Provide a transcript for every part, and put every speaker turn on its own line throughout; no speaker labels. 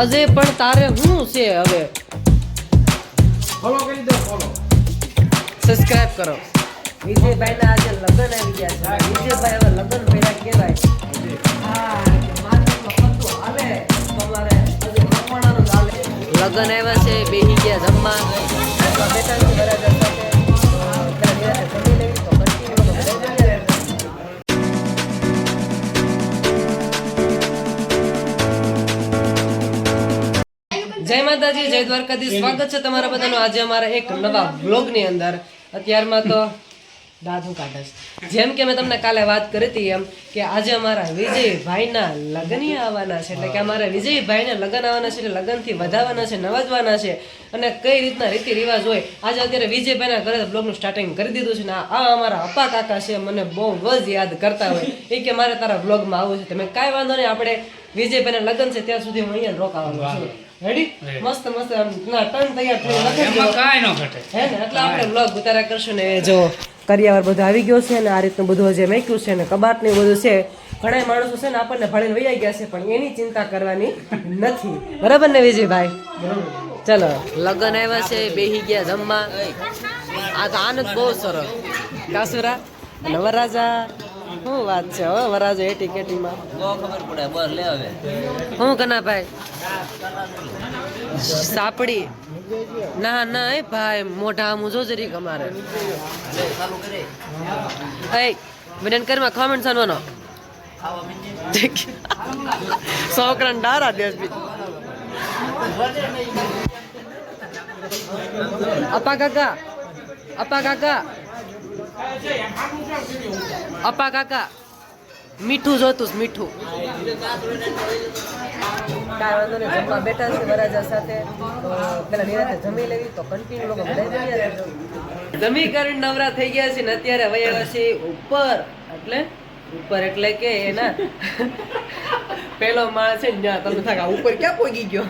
અજય પણ તારે શું છે હવે?
ફોલો કરી દો ફોલો
સબસ્ક્રાઇબ કરો. વિજયભાઈ ના આજે લગ્ન આવી ગયા છે. વિજયભાઈ હવે લગ્ન પહેલા કહેવાય. લગ્ન આવ્યા છે બેહી ગયા જમવા. બેઠા જય માતાજી જય દ્વારકાધીશ. સ્વાગત છે તમારા બધાનો આજે અમારા એક નવા વ્લોગની અંદર. અત્યારમાં તો દાદુ હું કાઢીશ જેમ કે મેં તમને કાલે વાત કરી હતી એમ કે આજે અમારા વિજયભાઈના લગ્ન આવવાના છે. એટલે કે અમારા વિજયભાઈને લગ્ન આવવાના છે એટલે લગ્નથી વધાવવાના છે નવાજવાના છે. અને કઈ રીતના રીતિ રિવાજ હોય આજે અત્યારે વિજયભાઈના ઘરે બ્લોગનું સ્ટાર્ટિંગ કરી દીધું છે ને આ આ અમારા અપા કાકા છે મને બહુ જ યાદ કરતા હોય. એ કે મારે તારા બ્લોગમાં આવવું છે. તમે કાંઈ વાંધો નહીં આપણે વિજયભાઈના લગ્ન છે ત્યાં સુધી હું અહીંયા રોકાવાનું છું. રેડી મસ્ત મસ્ત ના તન તૈયાર થઈ દ્યો.
કાંઈ ન ઘટે.
હે ને? એટલે આપણે બ્લોગ ઉતારા કરશું ને જો કરિયાવર બધું આવી ગયો છે ને આ રીતનું બધું જે મેક્યું છે ને કબાટ ને બધું છે. ઘણા માણસો છે ને આપણને ભણીને વૈયા ગયા છે પણ એની ચિંતા કરવાની નથી. બરાબર ને વિજયભાઈ? ચલો. લગ્ન આવ્યા છે બેહી ગયા જમવા. આ તો આનંદ બહુ સરસ. કાસુરા અને વરરાજા શું વાત છે? હો વરરાજો એટી કેટીમાં
ખબર પડે બસ લે હવે.
હું કનાભાઈ? સાપડી. ના ના એ ભાઈ મોઢા આમું જો જરીક અમારે. એ વિનન કરમાં કોમેન્ટ સાનવાનો છોકરાને ડારા દેશ બી અપા કાકા અપા કાકા. અપા કાકા મીઠું જોતું મીઠું. કાંઈ વાંધો નહીં જમવા બેઠા છે વરાજા સાથે. તો પેલા નિરાતે જમી લેવી તો કન્ટિન્યુ લોકો બધા જમ્યા. જમી કરીને નવરા થઈ ગયા છે ને અત્યારે આવ્યા છે ઉપર. એટલે ઉપર એટલે કે એના પેલો માણસ છે ને તમે થાક ઉપર ક્યાં પહોંચી ગયો?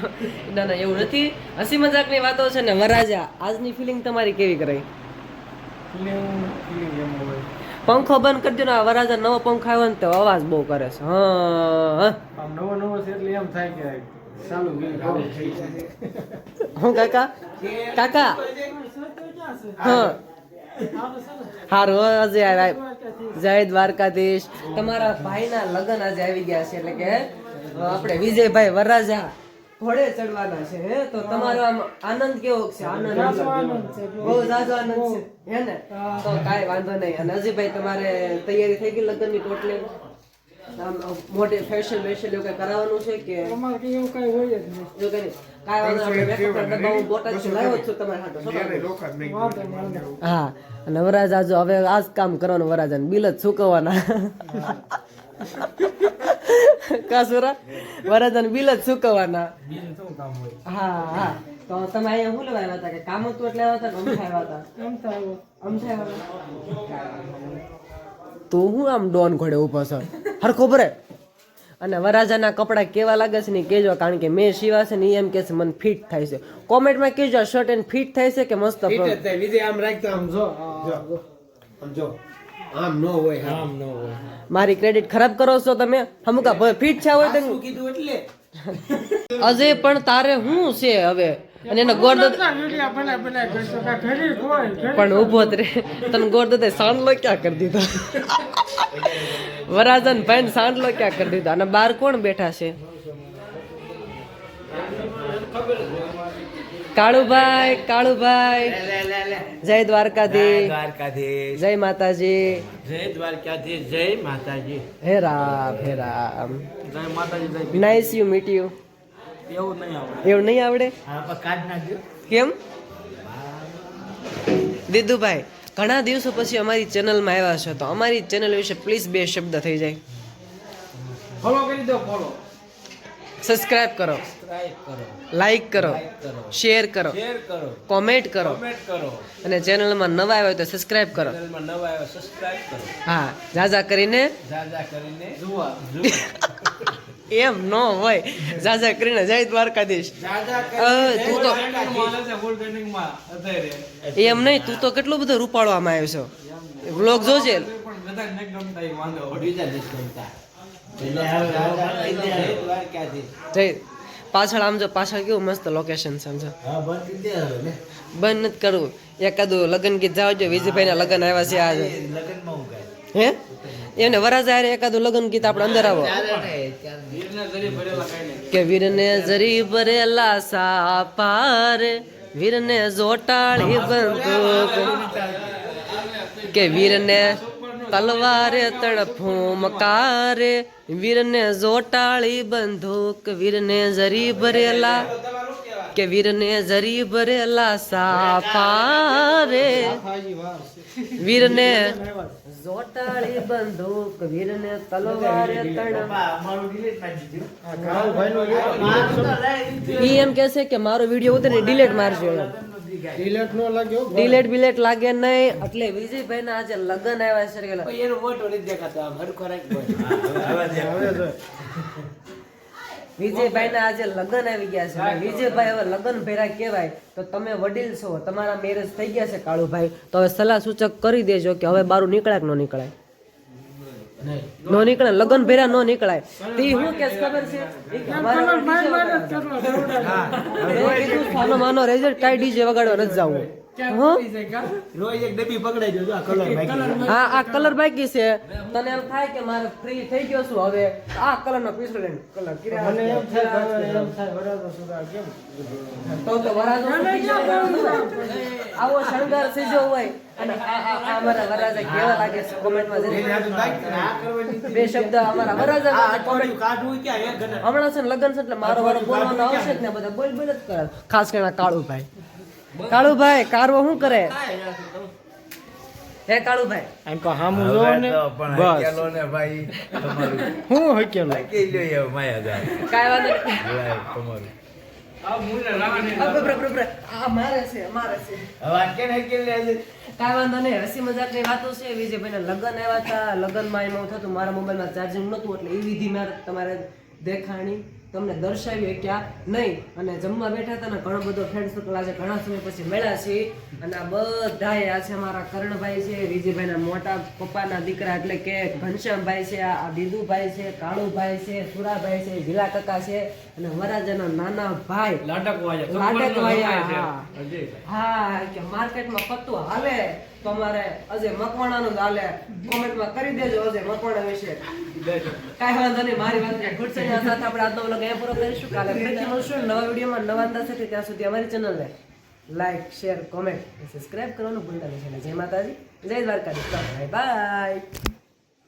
ના ના એવું નથી. હસી મજાકની વાતો છે ને વરાજા આજની ફિલિંગ તમારી કેવી કરાઈ? પંખો બંધ કરી દો ને આ વરાજા નવો પંખો આવ્યો ને તો અવાજ બહુ કરે છે. હા હા.
નવો નવો છે એટલે એમ થાય કે ચાલુ ગયું આવું થઈ જાય
હું કાકા? કાકા? હા. હારું અજય આવ્યા. જય દ્વારકાધીશ. તમારા ભાઈના લગ્ન આજે આવી ગયા છે એટલે કે આપણે વિજયભાઈ વરરાજા ઘોડે ચડવાના છે હે? તો તમારો આમ આનંદ કેવો છે? આનંદ. બહુ જાજો આનંદ છે હે ને? તો કાંઈ વાંધો નહીં. અને અજયભાઈ તમારે તૈયારી થઈ ગઈ લગ્નની ટોટલી? આમ મોટી ફેશન વેશન એવું કઈ કરાવવાનું છે કે?
અમારે એવું કઈ હોય જ નહીં.
જો કઈ હું અને વરાજ આજુ હવે આજ કામ કરવાનું વરાજાને બિલ જ ચૂકવવાના. કાસુરા વરદન બિલ જ
હોય?
હા હા. તો તમે અહીંયા શું લેવા આવ્યા હતા કે કામ હતું એટલે આવ્યા હતા કે અમથા આવ્યા હતા? તું હું આમ ડોન ઘોડે ઊભો છો. હરખો ભરે અને વરાજાના કપડા કેવા લાગે છે ને કેજો કારણ કે મેં શિવા છે ને એમ કે છે મને ફિટ થાય છે. કોમેન્ટમાં કેજો આ શર્ટ એન ફિટ થાય છે કે મસ્ત
વિજય આમ રાખતો આમ જો. જો આમ જો હોય આમ નો હોય
મારી ક્રેડિટ ખરાબ કરો છો તમે? અમુક ફિટ છે હોય તમે
કીધું એટલે?
અજય પણ તારે શું છે હવે? અને એને ગોળ દત પણ ઊભો જ રે. તને ગોળ દતે સાંડલો ક્યાં કરી દીધો? વરાજન ભાઈ સાંડલો ક્યાં કરી દીધો? અને બાર કોણ બેઠા છે? કાળુભાઈ કાળુભાઈ. જય દ્વારકાધીશ.
દ્વારકાધીશ.
જય માતાજી.
જય દ્વારકાધીશ જય માતાજી.
હે રામ હે રામ.
જય માતાજી
નાઇસ યુ મીટ યુ
એવું નહીં આવડે.
એવું નહીં આવડે?
હા કાઢ નાખજો.
કેમ? દીદુભાઈ ઘણા દિવસો પછી અમારી ચેનલમાં આવ્યા છો તો અમારી ચેનલ વિશે પ્લીઝ બે શબ્દ થઈ જાય.
ફોલો કરી દો ફોલો
સબસ્ક્રાઇબ કરો. લાઈક કરો.
કરો
શેર કરો.
શેર કરો.
કોમેન્ટ કરો અને ચેનલમાં નવા આવ્યા હોય તો સબસ્ક્રાઇબ કરો.
ચેનલમાં નવા આવ્યો સબસ્ક્રાઇબ કરો
હા જાજા કરીને
જાજા કરીને જુઓ
એમ ન હોય. જાજા કરીને જય દ્વારકાધીશ.
જાજા
તું તો એમ નહીં તું તો કેટલો બધો રૂપાળવામાં આવ્યો છો. વ્લોગ જોજે.
ને
પાછળ આમ જો પાછળ કેવું મસ્ત લોકેશન છે આમ
બંધ
નથી કરવું એકાદું લગ્ન ગીત જાવ જો વિજયભાઈના લગ્ન આવ્યા છે આજે
લગનમાં હું
એને વરાજા હારે એકાદું લગ્ન ગીત આપણે અંદર આવો કે વીરને જરી ભરેલા સાપાર વીરને જોટાળી બંધુક કે વીરને તલવારે તડફું મકારે, વીરને જોટાળી બંદૂક, વીરને જરી ભરેલા, કે વીરને જરી ભરેલા સાપારે વીરને જોટાળી બંદૂક, વીરને તલવારે તડ ઈ એમ કહેશે કે મારો વીડિયો ઉતરે ડિલેટ મારજો
ડિલેટ નો લાગ્યો
ડિલેટ બિલેટ લાગે નહીં. એટલે વિજયભાઈ ના આજે લગ્ન આવ્યા છે કે
એનો ફોટો નથી દેખાતો આમ હરખો રાખ
વિજયભાઈ ના આજે લગ્ન આવી ગયા છે. વિજયભાઈ હવે લગ્ન ભેરા કહેવાય. તો તમે વડીલ છો તમારા મેરેજ થઈ ગયા છે કાળુભાઈ. તો હવે સલાહ સૂચક કરી દેજો કે હવે બારું નીકળાય કે ન નીકળાય. નો નીકળે લગન ભેરા નો નીકળાય. તે હું કે ખબર છે? માનો રેઝલ્ટ કાંઈ ડીજે વગાડવા નથી જવું. હં?
રોજ એક ડબ્બી પકડાઈ જો આ કલર બાકી
હા આ કલર બાકી છે. તને એમ થાય કે મારે ફ્રી થઈ ગયો છું હવે આ કલર નો પીસલો લઈને કલર
મને એમ થાય કે હવે એમ થાય વરાજો સુધા કેમ
તો તો વરાજો આવો શણગાર સીજો હોય. અને અમારા વરાજા કેવા લાગે છે કોમેન્ટમાં બે શબ્દ અમારા વરાજા હમણાં છે ને લગ્ન છે એટલે મારો વારો બોલવાનો આવશે જ ને બધા. બોલ બોલ જ કરે ખાસ કરીને કાળુભાઈ. કાળુભાઈ કારવો શું કરે? હે કાળુભાઈ.
એમ કહો હામું જો ને. બસ.
ને ભાઈ તમારું.
હું હકેલો?
કે લ્યો માયા જા
કાય વાંધો નહીં.
તમારું.
આ બરાબર, બરાબર. આ મારે છે મારે છે.
હવે આ કેને કે લે આજે
કાંઈ વાંધો નહીં હસી મજાકની વાતો છે. વિજયભાઈને લગ્ન આવ્યા હતા. લગ્નમાં એમાં થતું મારા મોબાઈલમાં ચાર્જિંગ નહોતું એટલે એ વિધિ મારે તમારે દેખાણી. તમને દર્શાવી શક્યા નહીં. અને જમવા બેઠા હતા ને ઘણો બધો ફ્રેન્ડ સર્કલ આજે ઘણા સમય પછી મળ્યા છે અને આ બધા આ છે મારા કરણભાઈ છે, વિજયભાઈના મોટા પપ્પાના દીકરા એટલે કે ઘનશ્યામભાઈ છે, આ દીદુભાઈ છે, કાળુભાઈ છે, સુરાભાઈ છે ભીલા કાકા છે. અને વરાજાના નાના ભાઈ લાડકવાયા હા. હા કે માર્કેટમાં પત્તું હાલે તો અમારે અજય મકવાણાનું હાલે. કોમેન્ટમાં કરી દેજો અજય મકવાણા વિશે. કાંઈ વાંધો નહીં મારી વાત નહીં. ગુડ સાથે આપણે આજનો વ્લોગ અહીંયા પૂરો કરીશું. કાલે ફરીથી મળશું. નવા વિડીયોમાં નવા અંદાજથી ત્યાં સુધી અમારી ચેનલને લાઈક શેર કોમેન્ટ સબસ્ક્રાઇબ કરવાનું ભૂલતા નહીં. જય માતાજી. જય દ્વારકાધીશ. Bye bye